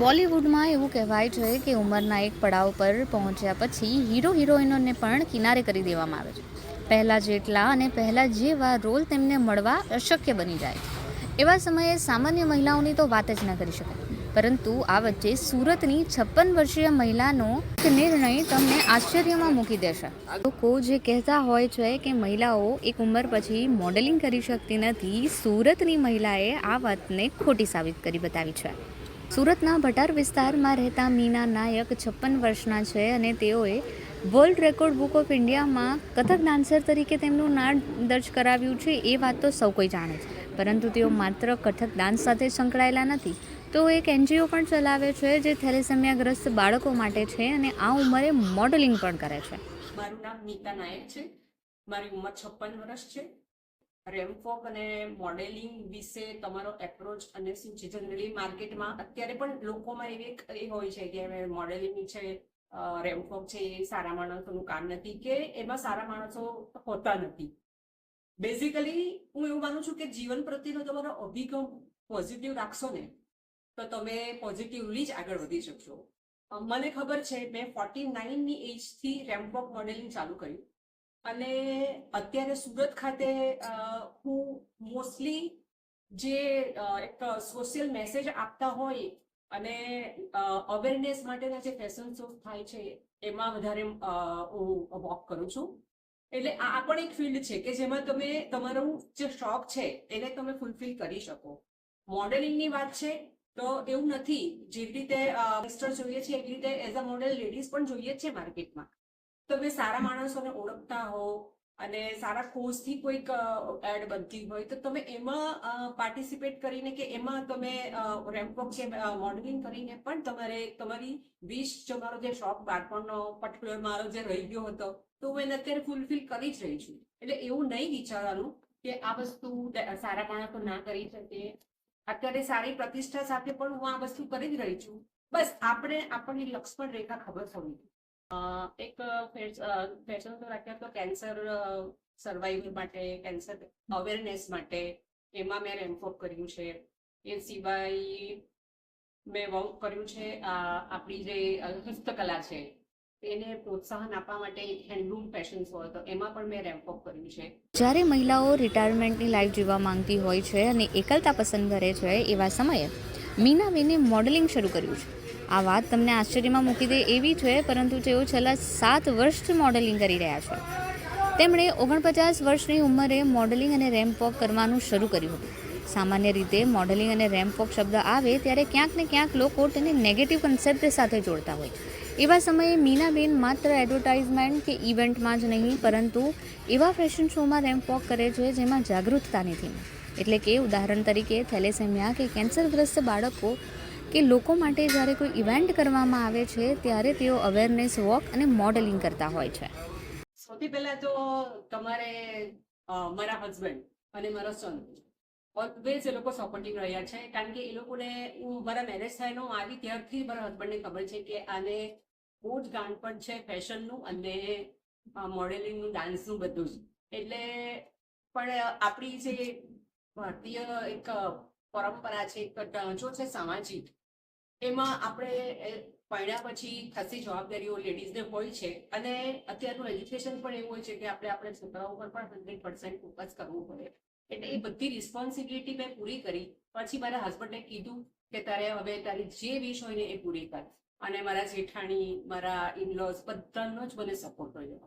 બોલિવૂડમાં એવું કહેવાય છે કે ઉંમરના એક પડાવ પર પહોંચ્યા પછી હીરો હિરોઈનોને પણ કિનારે કરી દેવામાં આવે છે. પહેલાં જેટલા અને પહેલાં જેવા રોલ તેમને મળવા અશક્ય બની જાય એવા સમયે સામાન્ય મહિલાઓની તો વાત જ ન કરી શકાય. પરંતુ આ વચ્ચે સુરતની છપ્પન વર્ષીય મહિલાનો નિર્ણય તમને આશ્ચર્યમાં મૂકી દેશે. લોકો જે કહેતા હોય છે કે મહિલાઓ એક ઉંમર પછી મોડેલિંગ કરી શકતી નથી, સુરતની મહિલાએ આ વાતને ખોટી સાબિત કરી બતાવી છે. સુરતના ભટાર વિસ્તારમાં રહેતા મીના નાયક છપ્પન વર્ષના છે અને તેઓએ વર્લ્ડ રેકોર્ડ બુક ઓફ ઇન્ડિયામાં કથક ડાન્સર તરીકે તેમનું નામ દર્જ કરાવ્યું છે, એ વાત તો સૌ કોઈ જાણે છે. પરંતુ તેઓ માત્ર કથક ડાન્સ સાથે સંકળાયેલા નથી. તો એક એનજીઓ પણ ચલાવે છે, જે થેલેસેમિયાગ્રસ્ત બાળકો માટે છે અને આ ઉંમરે મોડેલિંગ પણ કરે છે. મારું નામ નીતા નાયક છે. મારી ઉંમર છપ્પન વર્ષ છે. રેમફોક અને મોડેલિંગ વિશે તમારો એપ્રોચ અને શું છે જનરલી માર્કેટમાં અત્યારે પણ લોકોમાં એવી એક એ હોય છે કે મોડેલિંગ છે રેમફોક છે એ સારા માણસોનું કામ નથી કે એમાં સારા માણસો હોતા નથી. બેઝિકલી હું એવું માનું છું કે જીવન પ્રત્યેનો તમારો અભિગમ પોઝિટિવ રાખશો ને, તો તમે પોઝિટિવલી જ આગળ વધી શકશો. મને ખબર છે, મેં ફોર્ટી નાઇનની એજથી રેમ્પોક મોડેલિંગ ચાલુ કર્યું. અને અત્યારે સુરત ખાતે હું મોસ્ટલી જે એક સોશિયલ મેસેજ આપતા હોય અને અવેરનેસ માટેના જે ફેશન શો થાય છે, એમાં વધારે હું વોક કરું છું. એટલે આ પણ એક ફિલ્ડ છે કે જેમાં તમે, તમારું જે શોખ છે, એને તમે ફૂલફિલ કરી શકો. મોડેલિંગની વાત છે, તો એવું નથી. જેવી રીતે મિસ્ટર જોઈએ છે, એવી રીતે એઝ અ મોડેલ લેડીઝ પણ જોઈએ છે માર્કેટમાં તમે સારા માણસોને ઓળખતા હો અને સારા કોર્સથી કોઈક એડ બનતી હોય, તો તમે એમાં પાર્ટિસિપેટ કરીને કે એમાં તમે રેમ્પોક છે મોડેલિંગ કરીને પણ તમારે, તમારી વિશ તમારો જે શોખ બાળપણનો પર્ટિક્યુલર મારો જે રહી ગયો હતો, તો હું એને અત્યારે ફૂલફિલ કરી જ રહી છું. એટલે એવું નહીં વિચારવાનું કે આ વસ્તુ સારા માણસો ના કરી શકે. અત્યારે સારી પ્રતિષ્ઠા સાથે પણ હું આ વસ્તુ કરી જ રહી છું. બસ આપણે, આપણને લક્ષ્મણ રેખા ખબર હોવી એક ફેશન તો રાખ્યા તો કેન્સર સર્વાઈવલ માટે કેન્સર અવેરનેસ માટે એમાં મેં રેમ્પોપ કર્યું છે. એ સિવાય મેં વર્ક કર્યું છે આપણી જે હસ્તકલા છે, એને પ્રોત્સાહન આપવા માટે હેન્ડલૂમ ફેશન શો હતો એમાં પણ મેં રેમ્પોપ કર્યું છે. જ્યારે મહિલાઓ રિટાયરમેન્ટની લાઈફ જીવવા માંગતી હોય છે અને એકલતા પસંદ કરે છે એવા સમયે મીનાબેને મોડેલિંગ શરૂ કર્યું છે. આ વાત તમને આશ્ચર્યમાં મૂકી દે એવી છે, પરંતુ તેઓ છેલ્લા સાત વર્ષથી મોડેલિંગ કરી રહ્યા છે. તેમણે ઓગણપચાસ વર્ષની ઉંમરે મોડેલિંગ અને રેમ્પ વોક કરવાનું શરૂ કર્યું હતું. સામાન્ય રીતે મોડેલિંગ અને રેમ્પ વોક શબ્દ આવે ત્યારે ક્યાંક ને ક્યાંક લોકો તેને નેગેટિવ કન્સેપ્ટ સાથે જોડતા હોય. એવા સમયે મીનાબેન માત્ર એડવર્ટાઇઝમેન્ટ કે ઇવેન્ટમાં જ નહીં, પરંતુ એવા ફેશન શોમાં રેમ્પ વોક કરે છે જેમાં જાગૃતતાની થીમ એટલે કે ઉદાહરણ તરીકે થેલેસેમિયા કે કેન્સરગ્રસ્ત બાળકો કે લોકો માટે જ્યારે કોઈ ઇવેન્ટ કરવામાં આવે છે, ત્યારે તેઓ અવેરનેસ વોક અને મોડેલિંગ કરતા હોય છે. સૌથી પહેલા તો તમારે મારા હસબન્ડ અને મારો સન ઓલવેઝ એ લોકો સપોર્ટિંગ રહ્યા છે, કારણ કે એ લોકોને મારા મેરેજ થયાનો આવી ત્યારથી મારા હસબન્ડને ખબર છે કે આને બહુ જ ગાંડપણ છે ફેશનનું અને મોડેલિંગનું ડાન્સનું બધું જ. એટલે પણ આપણી જે ભારતીય એક પરંપરા છે, એક ઢાંચો છે સામાજિક એમાં આપણે પરણ્યા પછી ખાસી જવાબદારીઓ લેડીઝને હોય છે અને અત્યારનું એજ્યુકેશન પણ એવું હોય છે કે આપણે આપણે છોકરાઓ પર પણ હંડ્રેડ પર્સન્ટ ફોકસ કરવું પડે. એટલે એ બધી રિસ્પોન્સિબિલિટી મેં પૂરી કરી. પછી મારા હસબન્ડે કીધું કે તારે હવે તારી જે વિશ હોય ને એ પૂરી કર. અને મારા જેઠાણી, મારા ઇનલોઝ બધાનો જ મને સપોર્ટ રહ્યો